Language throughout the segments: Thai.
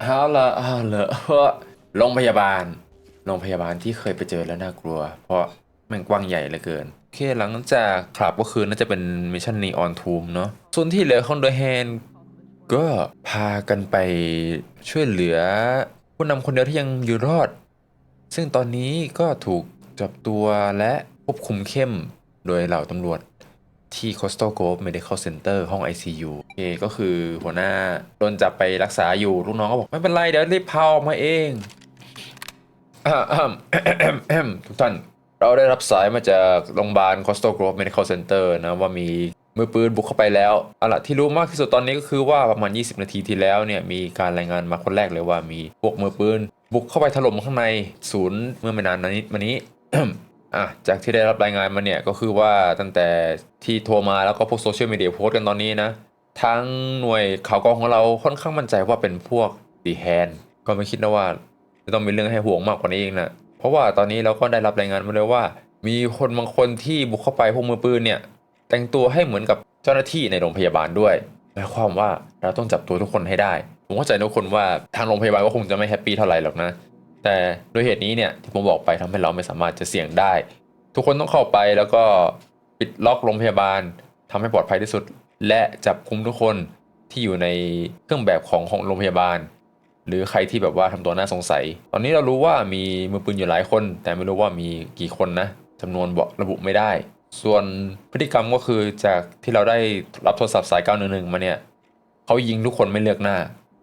เอาละเอาละเฮ้อโรงพยาบาลโรงพยาบาลที่เคยไปเจอแล้วน่ากลัว เพราะมันกว้างใหญ่เหลือเกิน โอเคหลังจากคลับก็คือน่าจะเป็นมิชชั่นนีออนทูมเนาะส่วนที่เหลือของเดอะแฮนก็พากันไปช่วยเหลือผู้นำคนเดียวที่ยังอยู่รอด ซึ่งตอนนี้ก็ถูกจับตัวและควบคุมเข้มโดยเหล่าตำรวจ ที่ Coastal Grove Medical Center ห้อง ICU โอเคก็คือหัวหน้าโดนจับไปรักษาอยู่ลูกน้องก็บอก ไม่เป็นไร เดี๋ยวรีบพาออกมาเองทุกท่าน เราได้รับสายมาจากโรงพยาบาล Coastal Grove Medical Center นะว่ามีมือปืนบุกเข้าไปแล้ว เอาล่ะที่รู้มากที่สุดตอนนี้ก็คือว่าประมาณ 20 นาทีที่แล้วเนี่ยมีการรายงานมาคนแรกเลยว่ามีพวกมือปืน บุกเข้าไปถล่มข้างในศูนย์เมื่อไม่นานนี้มานี้ อะจากที่ได้รับรายงานมาเนี่ยก็คือว่าตั้งแต่ที่โทรมาแล้วก็พวกโซเชียลมีเดียโพสต์กันตอนนี้นะทางหน่วยข่าวกรองของเราค่อนข้างมั่นใจว่าเป็นพวกดีแฮนก็ไม่คิดนะว่าจะต้องมีเรื่องให้ห่วงมากกว่านี้เองนะเพราะว่าตอนนี้เราก็ได้รับรายงานมาเลยว่า มีคนบางคนที่บุกเข้าไปพวกมือปืนเนี่ย แต่งตัวให้เหมือนกับเจ้าหน้าที่ในโรงพยาบาลด้วยหมายความว่าเราต้องจับตัวทุกคนให้ได้ ผมเข้าใจทุกคนว่าทางโรงพยาบาลก็คงจะไม่แฮปปี้เท่าไหร่หรอกนะ แต่ด้วยเหตุนี้เนี่ยที่ผมบอกไปทำให้เราไม่สามารถจะเสี่ยงได้ ทุกคนต้องเข้าไปแล้วก็ปิดล็อกโรงพยาบาลทำให้ปลอดภัยที่สุด และจับคุมทุกคนที่อยู่ในเครื่องแบบของของโรงพยาบาล หรือใครที่แบบว่าทำตัวน่าสงสัย ตอนนี้เรารู้ว่ามีมือปืนอยู่หลายคน แต่ไม่รู้ว่ามีกี่คนนะจำนวนบอกระบุไม่ได้ ส่วนพฤติกรรมก็คือจากที่เราได้รับโทรศัพท์สาย 911 มาเนี่ยเขายิงทุกคนไม่เลือกหน้า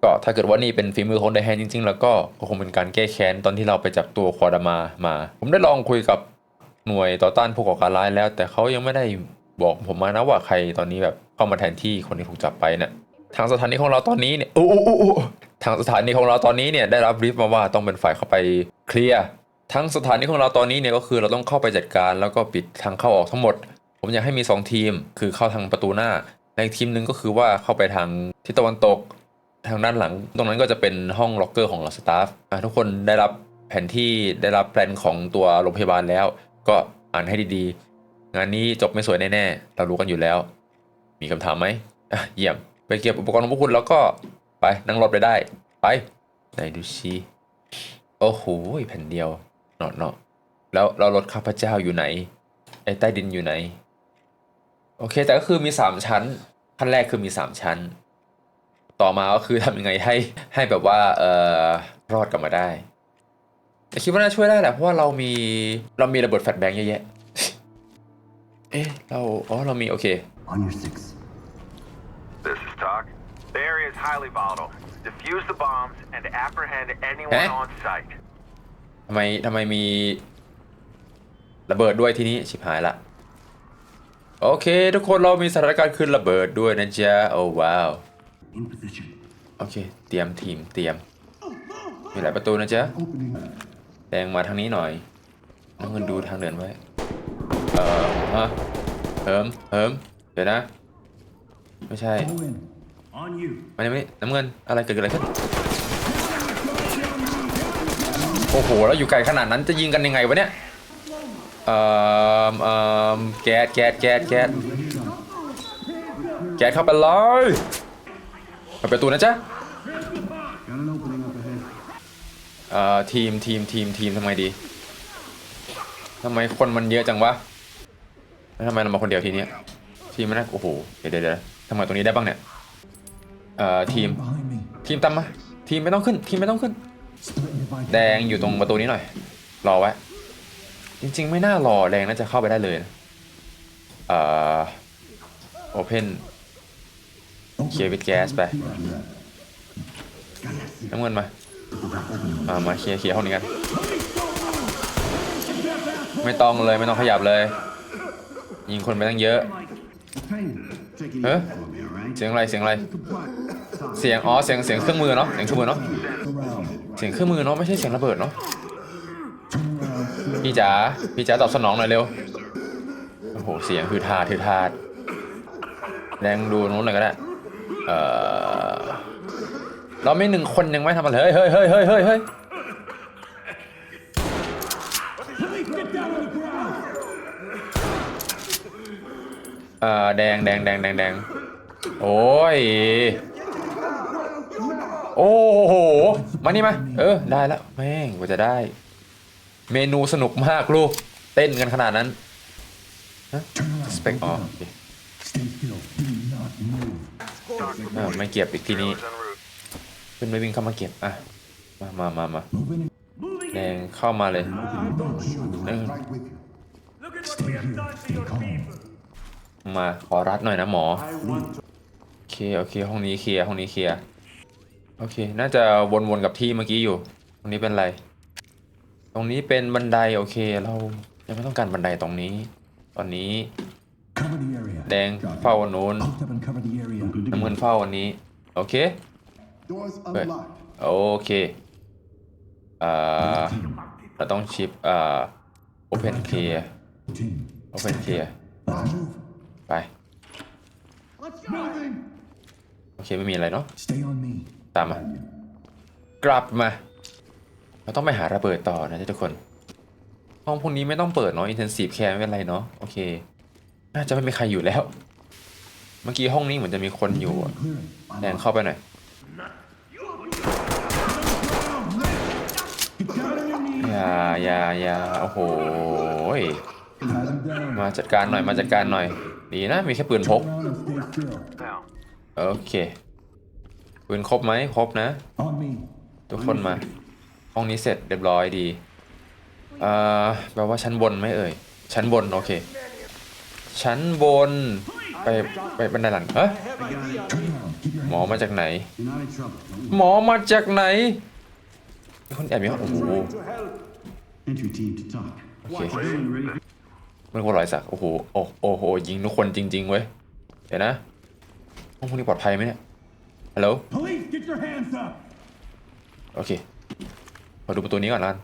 ก็ถ้าเกิดว่านี่เป็นฝีมือของไดแฮนจริง ๆ แล้วก็ก็คงเป็นการแก้แค้นตอนที่เราไปจับตัวควอดามามา ผมได้ลองคุยกับหน่วยต่อต้านผู้ก่อการร้ายแล้ว แต่เขายังไม่ได้บอกผมมานะว่าใครตอนนี้แบบเข้ามาแทนที่คนที่ถูกจับไปเนี่ยทางสถานีของเราตอนนี้เนี่ยโอ้โอ้โอ้โอ้ทางสถานีของเราตอนนี้เนี่ยได้รับบรีฟมาว่าต้องเป็นฝ่ายเข้าไปเคลียร์ทั้งสถานีของเราตอนนี้เนี่ยก็คือเราต้องเข้าไปจัดการแล้วก็ปิดทางเข้าออกทั้งหมด ผมอยากให้มี 2 ทีม คือเข้าทางประตูหน้าและอีกทีมหนึ่งก็คือว่าเข้าไปทางทิศตะวันตก ทางด้านหลัง ตรงนั้นก็จะเป็นห้องล็อกเกอร์ของเราสตาฟทุกคนได้รับแผนที่ได้รับแปลนของตัวโรงพยาบาลแล้ว ก็อ่านให้ดีๆ งานนี้จบไม่สวยแน่ๆ เรารู้กันอยู่แล้ว มีคำถามไหมเยี่ยม ไปเก็บอุปกรณ์ของพวกคุณแล้วก็ไปนั่งรถไปได้ ไปไหนดูชีโอ้โหแผ่นเดียวเนาะเนาะแล้วเรารถข้าพเจ้าอยู่ไหนไอ้ใต้ดินอยู่ไหน โอเค แต่ก็คือมีสามชั้น ขั้นแรกคือมีสามชั้น ต่อมาก็คือทำยังไงให้ให้แบบว่าเอ่อรอดกลับมาได้แต่คิดว่าน่าช่วยได้แหละเพราะว่าเรามีเรามีระเบิดแฟลชแบงค์เยอะแยะเอ๊ะเราอ๋อเรามีโอเค On your six. This is Talk. The area is highly volatile. Defuse the bombs and apprehend anyone Eh? on site. ทำไมทำไมมีระเบิดด้วยที่นี้ชิบหายละโอเค ทุกคนเรามีสถานการณ์ขึ้นระเบิดด้วยนะจ๊ะโอ้ว้าว In position. โอเค เตรียมทีมเตรียม มีหลายประตูนะจ๊ะ Opening. แดงมาทางนี้หน่อยน้ำเงินดูทางเดินไว้ เอ่อฮะเหิมเหิมเดี๋ยวนะ ไม่ใช่ Go in. On you. มันยังไม่น้ำเงิน อะไรเกิดอะไรขึ้น โอ้โห แล้วอยู่ไกลขนาดนั้นจะยิงกันยังไงวะเนี่ย เอ่อเอ่อแก๊สแก๊สแก๊สแก๊ส Ready to go. แก๊สเข้าไปเลยเปิ ดประตูนะจ๊ะเอ่อทีมทีมทีมทีมทำไงดีทำไมคนมันเยอะจังวะแล้วทำไมเรามาคนเดียวทีเนี้ยทีมมันน่าโอ้โหเดี๋ยวเดี๋ยวทำไมตรงนี้ได้บ้างเนี่ยเอ่อทีมทีมตามมาทีมไม่ต้องขึ้นทีมไม่ต้องขึ้น แดงอยู่ตรงประตูนี้หน่อย รอไว้จริง ๆ ไม่น่ารอแดงน่าจะเข้าไปได้เลยนะเอ่อโอเพน เคลียร์วิดแก๊สไปน้ำเงินมามามาเคลียร์เคลียร์ห้องนี้กัน ไม่ต้องเลยไม่ต้องขยับเลย ยิงคนไปตั้งเยอะ Pain. Taking Huh? it for me, all right? เสียงอะไรเสียงอะไร เสียงอ๋อเสียงเสียงเครื่องมือเนาะเสียงเครื่องมือเนาะเสียงเครื่องมือเนาะไม่ใช่เสียงระเบิดเนาะพี่จ๋าพี่จ๋าตอบสนองหน่อยเร็วโอ้โหเสียงคือทาดคือทาแรงดูนู้นหน่อยก็ได้ เออเราไม่หนึ่งคนยังไม่ทำอะไรเฮ้ยเฮ้ยเฮ้ยเฮ้ยเฮ้ยเฮ้ยเออแดงแดงแดงแดงแดงโอ้ยโอ้โห มานี่มา เออ ได้แล้ว แม่งกว่าจะได้ เมนูสนุกมากลูก เต้นกันขนาดนั้น Turn around. สเปคอ๋อโอเค Stay still. Do not move. เออไม่เก็บอีกทีนี้ ขึ้นไปวิ่งเข้ามาเก็บอะมามามามาแดงเข้ามาเลย Open the door. Right with you. Stay here. Stay calm. มาขอรัดหน่อยนะหมอโอเคโอเค ห้องนี้เคลียร์ห้องนี้เคลียร์โอเค น่าจะวนๆกับที่เมื่อกี้อยู่ ตรงนี้เป็นอะไร ตรงนี้เป็นบันไดโอเค เรายังไม่ต้องการบันไดตรงนี้ ตอนนี้ แดงเฝ้าอันนู้น Post up and cover the area. น้ำเงินเฝ้าอันนี้ โอเค Doors Wait. unlocked. โอเคเอ่อเราต้องชิปเอ่อ open clear Team. open clear Let's move. ไป Moving. โอเค ไม่มีอะไรเนาะ Stay on me. ตามมากลับมา เราต้องไปหาระเบิดต่อนะทุกคน ห้องพวกนี้ไม่ต้องเปิดเนาะ intensive care ไม่เป็นไรเนาะ โอเค น่าจะไม่มีใครอยู่แล้ว เมื่อกี้ห้องนี้เหมือนจะมีคนอยู่อะแดงเข้าไปหน่อยอย่าอย่าอย่าโอ้โหยมาจัดการหน่อยมาจัดการหน่อย ดีนะมีแค่ปืนพก โอเคปืนครบไหมครบนะ ทุกคนมา ห้องนี้เสร็จเรียบร้อยดี เอ่อแปลว่าชั้นบนไหมเอ่ย ชั้นบน โอเค ชั้นบน ไปไปบันไดหลังเอ้ยหมอมาจากไหน หมอมาจากไหนคนแอบอยู่โอ้โหโอเคมันคนรอยสักโอ้โหโอ้โอ้โหยิงทุกคนจริง ๆ เว้ยเดี๋ยวนะห้องพวกนี้ปลอดภัยไหมเนี่ยฮัลโหลโอเคขอดูประตูนี้ก่อนละกัน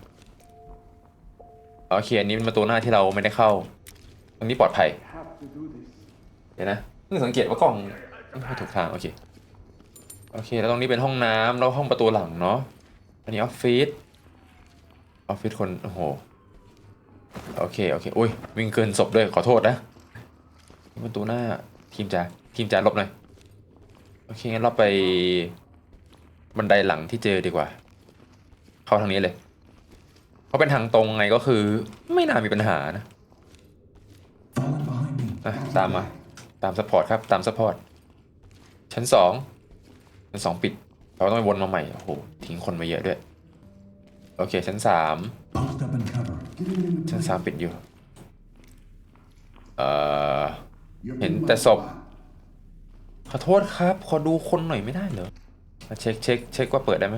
โอเคอันนี้เป็นประตูหน้าที่เราไม่ได้เข้าตรงนี้ปลอดภัย เดี๋ยวนะเพิ่งสังเกตว่ากล่องไม่ถูกทาง โอเค โอเค แล้วตรงนี้เป็นห้องน้ำแล้วห้องประตูหลังเนาะ อันนี้ออฟฟิศ ออฟฟิศคน โอ้โห โอเค โอเค อุ้ย วิ่งเกินศพด้วย ขอโทษนะ ประตูหน้า ทีมจ๋าทีมจ๋าลบหน่อย โอเค งั้นเราไปบันไดหลังที่เจอดีกว่า เข้าทางนี้เลย เพราะเป็นทางตรงไงก็คือ ไม่น่ามีปัญหานะ อะตามมา ตามสปอร์ตครับ ตามสปอร์ต ชั้นสองชั้นสองปิด เราต้องไปวนมาใหม่ โอ้โห ทิ้งคนมาเยอะด้วย โอเค ชั้นสามชั้นสามปิดอยู่ เอ่อ เห็นแต่ศพ ขอโทษครับ ขอดูคนหน่อยไม่ได้เหรอมาเช็คเช็คเช็คว่าเปิดได้ไหม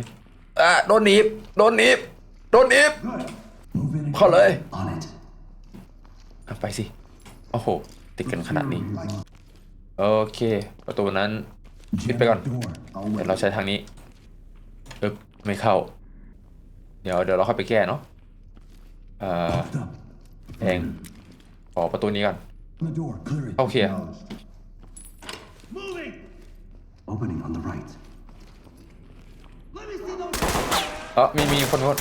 อะโดนหนีบ โดนหนีบ โดนหนีบเข้าเลย ไปสิ โอ้โห ติดกันขนาดนี้ โอเค ประตูนั้นปิด Jam ไปก่อน that door. เดี๋ยวเราใช้ทางนี้ปึ๊บไม่เข้า เดี๋ยวเดี๋ยวเราค่อยไปแก้เนาะเอ่อ Post up. แดงขอประตูนี้ก่อน On the door. Clear it. เข้าเคลียร์ Opening on the right. เออมีมีคนหมด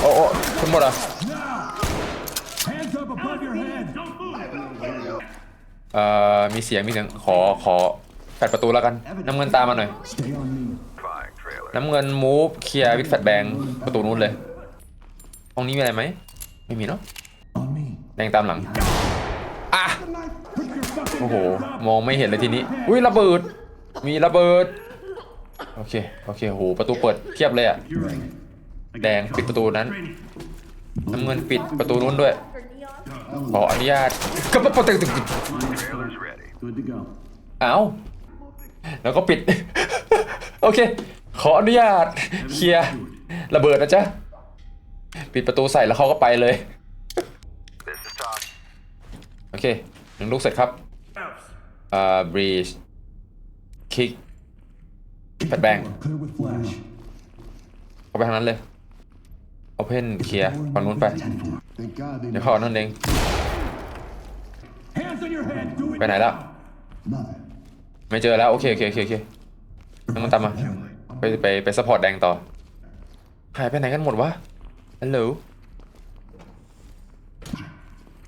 โอ้โอ้คนหมดเหรอะ Hands up above your head. เอ่อมีเสียงมีเสียงขอขอแฟดประตูแล้วกัน น้ำเงินตามมาหน่อย Stay on me. fine trailer. น้ำเงินมูฟเคลียร์วิดแฟดแบงประตูนู้นเลยห้องนี้มีอะไรไหมไม่มีเนาะ On me. แดงตามหลังอะ Put your fucking โอ้โหมองไม่เห็นเลยทีนี้อุ้ยระเบิด มีระเบิดโอเคโอเคโหประตูเปิดเทียบเลยอะแดงปิดประตูนั้นน้ำเงินปิดประตูนู้นด้วย ขออนุญาตก็ประตูตึกตึกตึก Trailer's ready. Good to go. อ้าแล้วก็ปิด โอเค ขออนุญาตเคลียร์ระเบิดนะจ๊ะ ปิดประตูใส่แล้วเขาก็ไปเลย โอเคหนึ่งลูกเสร็จครับอ่าบรีชคิกแฟดแบงเข้าไปทางนั้นเลย Open เคลียร์ฝั่งนู้นไป เดี๋ยวขอนั่นเองไปไหนแล้วไม่เจอแล้ว โอเคโอเคโอเคโอเคนั่งมันตามมาไปไปไปสปอร์ตแดงต่อหายไปไหนกันหมดวะฮัลโหล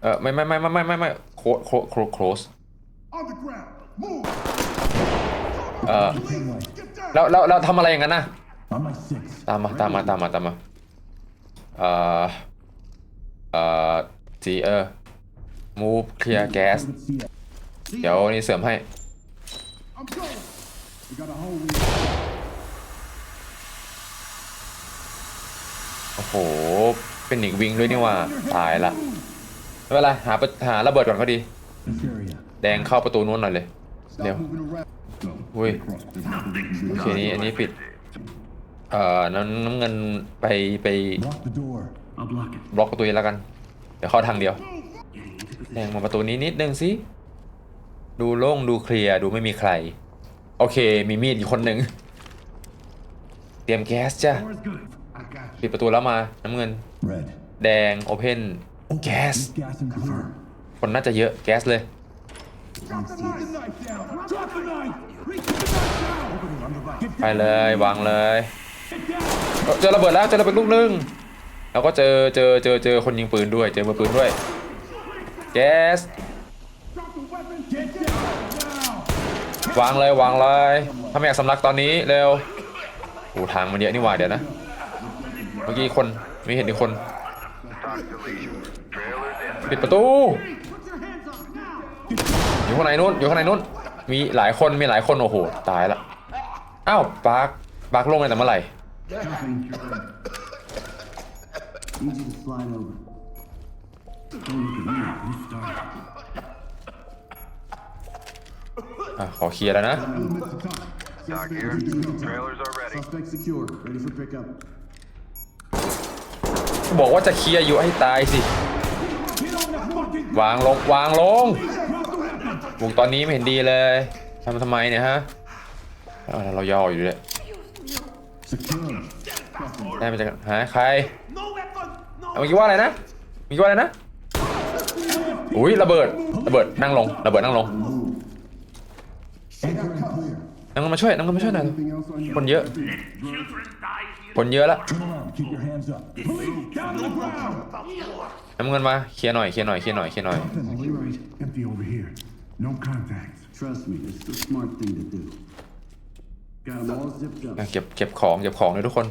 เออไม่ไม่ไม่ไม่ไม่ไม่ไม่โคโคโคโคส On the ground. Move. เออแล้วแล้วเราทำอะไรอย่างนั้นนะตามมาตามมาตามมาตามมาเอ่อ เอ่อจีเออ move clear gas Let's see it. เดี๋ยวนี่เสริมให้ โอ้โห เป็นอีกวิงด้วยนี่ว่า ตายละไม่เป็นไรหาปหาระเบิดก่อนก็ดี แดงเข้าประตูนู้นหน่อยเลยเร็ว moving around. Go. Ui. Across. There's nothing we can do. โอเคนี้อันนี้ปิด เอ่อน้ำน้ำเงินไปไป Lock the door. I'll block it. บล็อกประตูนี้แล้วกัน เดี๋ยวเข้าทางเดียวแดงมาประตูนี้นิดนึงสิดูโล่งดูเคลียร์ดูไม่มีใคร โอเค มีมีดอีกคนหนึ่งเตรียมแก๊สจ้ะ Door's good. I got ปิดประตูแล้วมาน้ำเงิน Red. แดงโอเพนแก๊ส Gas and clear. คนน่าจะเยอะแก๊สเลย Drop the knife down. Drop the knife. Reach the knife down. Opening on the right. Get ไปเลยวางเลย down. เอ้าเจอระเบิดแล้วเจอระเบิดลูกนึง แล้วก็เจอเจอเจอเจอคนยิงปืนด้วย เจอมือปืนด้วยแก๊สวางเลยวางเลยถ้าไม่อยากสำลักตอนนี้เร็วโอ้ทางมันเยอะนี่หว่าเดี๋ยวนะ เมื่อกี้คนไม่เห็นอีกคนปิดประตู อยู่ข้างในนู้นอยู่ข้างในนู้นมีหลายคนมีหลายคนโอ้โหตายละอ้าวปาร์คปาร์คลงเลยแต่เมื่อไหร่ Easy to slide over. Don't look at me. You started. อะขอเคลียร์แล้วนะ Doc here. Trailers are ready. Suspect secure. Ready for pickup. บอกว่าจะเคลียร์อยู่ให้ตายสิ วางลงวางลงบุกตอนนี้ไม่เห็นดีเลยทำทำไมเนี่ยฮะเอาเราย่ออยู่เลย Secure. ได้มาจากหาใครเอา เมื่อกี้ว่าอะไรนะเมื่อกี้ว่าอะไรนะอุ้ยระเบิดระเบิดนั่งลงระเบิดนั่งลงนั่งลงมาช่วยนั่งลงมาช่วยหน่อยคนเยอะ คนเยอะแล้วน้ำเงินมาเคลียร์หน่อยเคลียร์หน่อยเคลียร์หน่อยเคลียร์หน่อย No contacts. Trust me, it's the smart thing to do. Got them all zipped up. เก็บเก็บของเก็บของเลยทุกคน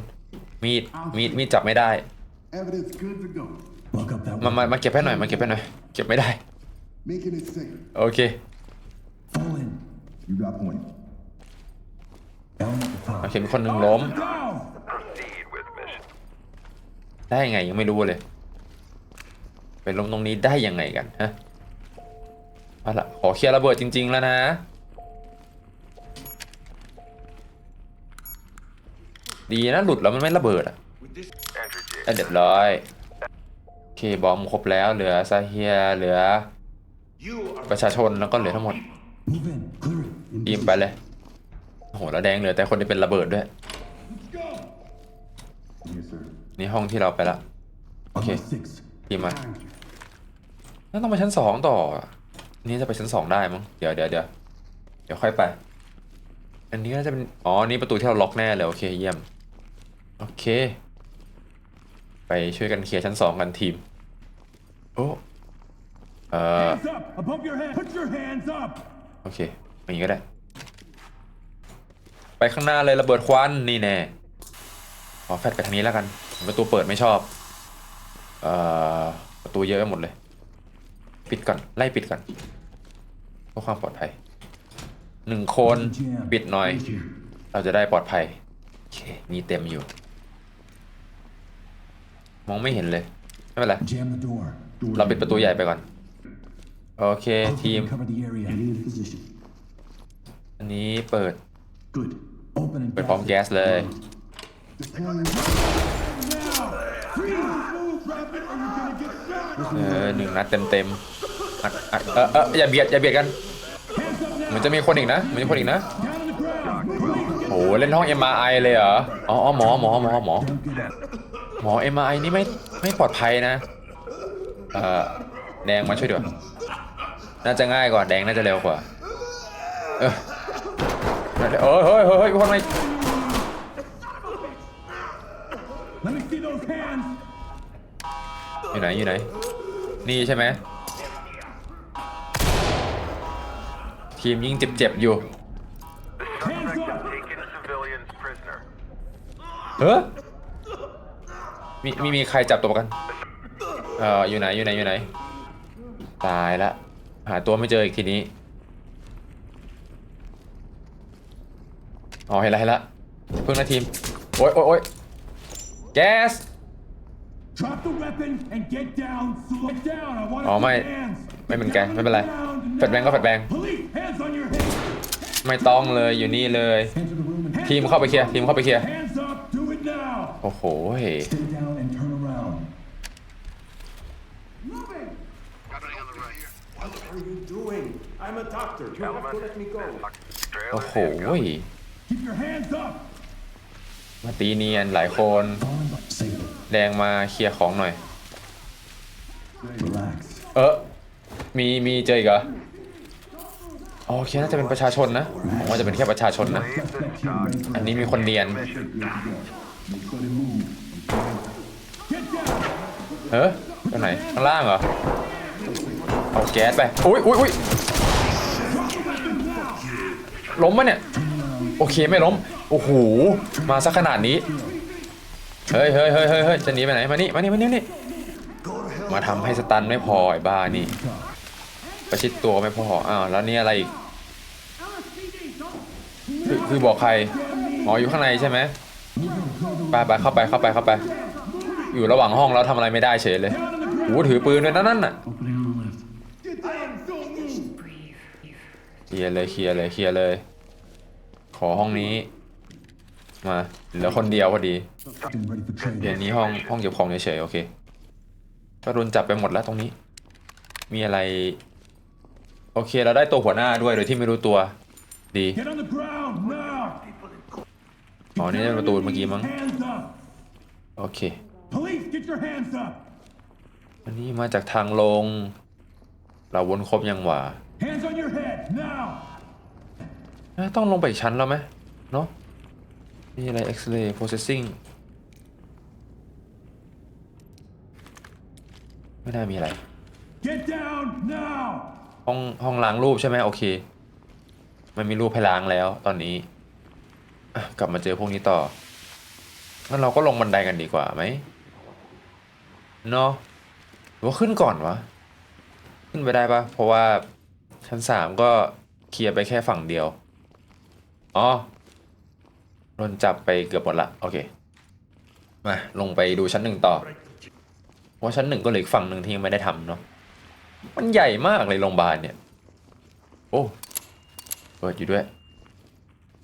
มีดมีดมีดจับไม่ได้ Evidence good to go. Lock up that มามามาเก็บให้หน่อยมาเก็บให้หน่อยเก็บไม่ได้ Making it safe. โอเค Fall in. You got point. Down at the top. โอเคมีคนหนึ่งล้ม Down. Proceed with mission. ได้ยังไงยังไม่รู้เลย ไปล้มตรงนี้ได้ยังไงกันฮะเอาละขอเคลียร์ระเบิดจริง ๆ แล้วนะ ดีนะหลุดแล้วมันไม่ระเบิดอะ Entry J. ได้เรียบร้อยโอเคบอมครบแล้วเหลือซาเฮียเหลือ ประชาชนแล้วก็เหลือทั้งหมด Move in. Clear it. In ทีมไปเลยโอ้โหแล้วแดงเหลือแต่คนที่เป็นระเบิดด้วย นี่ห้องที่เราไปละ On Okay. my six. ทีมมาแล้วต้องไปชั้นสองต่อ นี่จะไปชั้นสองได้มั้งเดี๋ยวเดี๋ยวเดี๋ยวเดี๋ยวค่อยไป อันนี้น่าจะเป็น อ๋อ นี่ประตูที่เราล็อกแน่เลย โอเค เยี่ยม โอเค ไปช่วยกันเคลียร์ชั้นสองกันทีม โอ้เอ่อ Hands up. Above your head. Put your hands up. โอเคอย่างนี้ก็ได้ ไปข้างหน้าเลยระเบิดควันนี่แน่ขอแฟดไปทางนี้แล้วกันประตูเปิดไม่ชอบ เอ่อประตูเยอะไปหมดเลย ปิดก่อน ไล่ปิดก่อนเพื่อความปลอดภัยหนึ่งคนปิดหน่อย เราจะได้ปลอดภัยโอเคมีเต็มอยู่ มองไม่เห็นเลย ไม่เป็นไร Jam the door. เราปิดประตูใหญ่ไปก่อน โอเคทีม Cover the area. Getting into position. อันนี้เปิด Good. Open and เปิดพร้อมแก๊สเลยเออหนึ่งนัดเต็มเต็มๆอัดอัดเออเอออย่าเบียดอย่าเบียดกันเหมือนจะมีคนอีกนะเหมือนจะมีคนอีกนะโอ้โหเล่นห้อง MRI เลยเหรออ๋ออ๋อหมอหมอหมอหมอ หมอ MRI นี่ไม่ไม่ปลอดภัยนะ เออแดงมาช่วยดีกว่าน่าจะง่ายกว่าแดงน่าจะเร็วกว่า เออเฮ้ยเฮ้ยเฮ้ยเฮ้ยคนไหน Let me see those hands. อยู่ไหนอยู่ไหน นี่ใช่ไหมทีมยิงเจ็บๆอยู่ Suspect has taken civilians prisoner. เฮ้อ มีมีมีใครจับตัวประกัน เอ่ออยู่ไหนอยู่ไหนอยู่ไหน ตายละ หาตัวไม่เจออีกทีนี้ อ๋อเห็นละเห็นละเพิ่งนะทีม โอ๊ยโอ๊ยโอ๊ยแก๊ส Drop the weapon and get down. Slow down. I want to อ๋อไม่ ไม่เป็นแกงไม่เป็นไรแฟดแบงก็แฟดแบง Police, hands on your head. ไม่ต้องเลยอยู่นี่เลย ทีมเข้าไปเคลียร์ทีมเข้าไปเคลียร์ hands up. Do it now. โอ้โห Stay down and turn around. What are you doing? I'm a doctor. You have to let me go. โอ้ Trailers โห incoming. Keep your hands up. มาตีเนียนหลายคน Save it. แดงมาเคลียร์ของหน่อย Relax. เออมีมีเจออีกเหรออ๋อโอเคน่าจะเป็นประชาชนนะผมว่าจะเป็นแค่ประชาชนนะ Leave this is talk. อันนี้มีคนเนียน Mission. Nobody move. Get down. เออตรงไหนข้างล่างเหรอ เอาแก๊สไป อุ้ยอุ้ยอุ้ย ล้มปะเนี่ย โอเคไม่ล้ม โอ้โห มาสักขนาดนี้เฮ้ยเฮ้ยเฮ้ยเฮ้ยเฮ้ยจะหนีไปไหน มานี่ มานี่ มานี่นี่ มาทำให้สตันไม่พอไอ้บ้านี่ ประชิดตัวไม่พอ อ้าว แล้วนี่อะไรอีก คือคือบอกใครอ๋ออยู่ข้างในใช่ไหมไปไปเข้าไปเข้าไปเข้าไป อยู่ระหว่างห้องแล้วทำอะไรไม่ได้เฉยเลยโอ้โหถือปืนด้วยนั่นน่ะ Opening on the left. เค ลียร์เลยเคลียร์เลยเคลียร์เลย ขอห้องนี้ มาเหลือคนเดียวพอดี เดี๋ยวนี้ห้องห้องเก็บของเฉยๆโอเคก็โดนจับไปหมดแล้วตรงนี้ มีอะไร โอเคเราได้ตัวหัวหน้าด้วยโดยที่ไม่รู้ตัว ดีอ๋อนี่เป็นประตูเมื่อกี้มั้งโอเคอันนี้มาจากทางลง เราวนครบยังหว่า Hands on your head now. เอ๊ะต้องลงไปอีกชั้นแล้วไหมเนาะมีอะไร X-ray processing ไม่น่ามีอะไร Get down now. ห้องห้องล้างรูปใช่ไหมโอเค มันมีรูปให้ล้างแล้วตอนนี้อะกลับมาเจอพวกนี้ต่องั้นเราก็ลงบันไดกันดีกว่าไหมเนาะหรือว่าขึ้นก่อนวะ ขึ้นไปได้ปะเพราะว่า ชั้นสามก็เคลียร์ไปแค่ฝั่งเดียว อ๋อโดนจับไปเกือบหมดละ โอเค มา ลงไปดูชั้นหนึ่งต่อ เพราะชั้นหนึ่งก็เหลืออีกฝั่งหนึ่งที่ยังไม่ได้ทำเนาะ มันใหญ่มากเลยโรงพยาบาลเนี่ย โอ้ เปิดอยู่ด้วย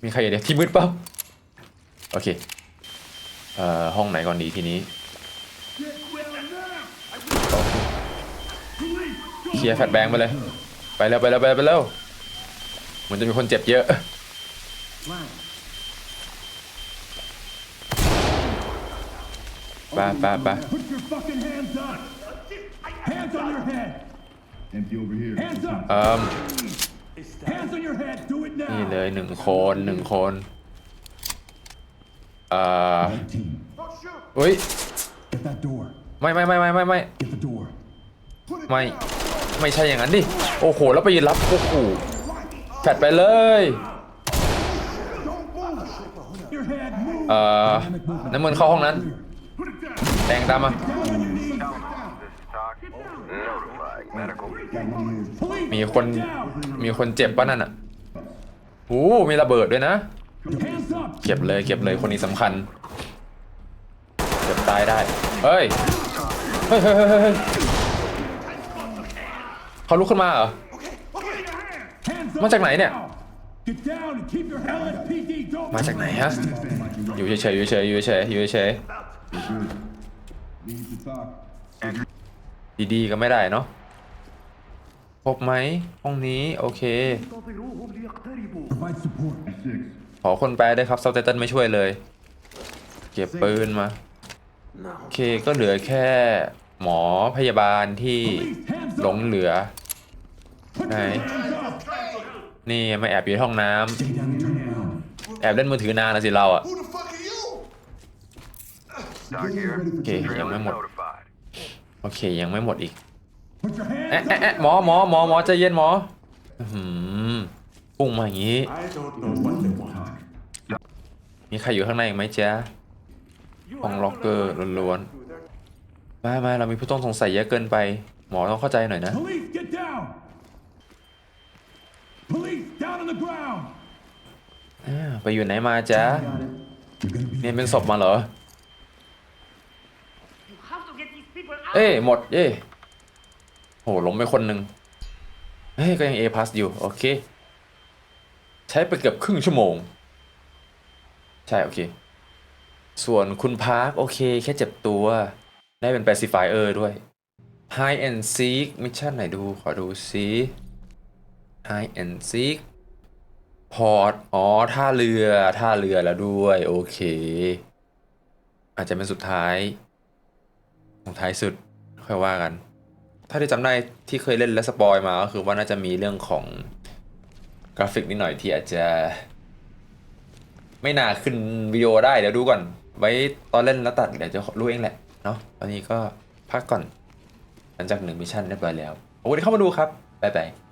มีใครอยู่เนี่ยที่มืดเปล่าโอเค เอ่อ ห้องไหนก่อนดีทีนี้เคลียร์แฟลชแบงค์ไปเลย ไปเร็วไปเร็วไปเร็วไปเร็วเหมือนจะมีคนเจ็บเยอะไปไปไป Put your fucking hands up. Hands on your head. Empty over here. Hands up. เอ่อ Hands on your head. Do it นี่ now. เลยหนึ่งคนหนึ่งคนเอ่อ Red team. อุ้ย Get that door. ไม่ไม่ไม่ไม่ไม่ไม่ Get the door. ไม่ ไม่ใช่อย่างนั้นดิ โอ้โห แล้วไปยืนรับ โอ้โหแฟดไปเลย เอ่อ น้ำมันเข้าห้องนั้น แดงตามมา มีคน มีคนเจ็บป่ะนั่นอะโอ้มีระเบิดด้วยนะ เก็บเลย เก็บเลย คนนี้สำคัญ เก็บตายได้ เฮ้ย เฮ้ยเฮ้ยเฮ้ย เขาลุกขึ้นมาเหรอ มาจากไหนเนี่ย down มาจากไหนฮะ อยู่เฉยๆอยู่เฉยๆอยู่เฉยๆอยู่เฉยๆดีๆก็ไม่ได้เนาะครบไหมห้องนี้ โอเค ขอคนแปลด้วยครับซับไตเติลไม่ช่วยเลย เก็บปืนมา โอเคก็เหลือแค่หมอพยาบาลที่หลงเหลือ Put Hey. your hands up. นี่มาแอบอยู่ในห้องน้ำ Stay down and turn around. แอบเล่นมือถือนานนะสิเราอะ Who the fuck are you? Doc here. Okay, ยังไม่ Trailers หมด notified. โอเคยังไม่หมดอีก Put your แอะ hands แอะ up. แอะหมอหมอหมอหมอใจเย็นหมออื้อหือพุ่งมาอย่างนี้ I don't know what they want. มีใครอยู่ข้างในอีกไหมจ๊ะห้องล็อกเกอร์ล้วนๆไม่ไม่เรามีผู้ต้องสงสัยเยอะเกินไป หมอต้องเข้าใจหน่อยนะ Police, get down! Police, down on the ground! อ่าไปอยู่ไหนมาจ๊ะ Got it. You're gonna be เนี่ยเป็นศพมาเหรอ You have to get these people out. เอ้ยหมดเอ้ยโหล้มไปคนหนึ่งเฮ้ยก็ยัง A plus อยู่ โอเค ใช้ไปเกือบครึ่งชั่วโมง ใช่ โอเค ส่วนคุณพาร์ค โอเค แค่เจ็บตัว ได้เป็น pacifier ด้วย high and seek มิชชั่นไหนดู ขอดูซิ high and seek พอร์ตอ๋อท่าเรือท่าเรือแล้วด้วย โอเค อาจจะเป็นสุดท้ายของท้ายสุด ค่อยว่ากัน ถ้าที่จำได้ที่เคยเล่นและสปอยมาก็คือว่าน่าจะมีเรื่องของกราฟิกนิดหน่อยที่อาจจะ ไม่น่าขึ้นวิดีโอได้เดี๋ยวดูก่อน ไว้ตอนเล่นแล้วตัดเดี๋ยวจะรู้เองแหละเนาะตอนนี้ก็พักก่อน หลังจากหนึ่งมิชชั่นเรียบร้อยแล้วขอบคุณที่เข้ามาดูครับบ๊ายบาย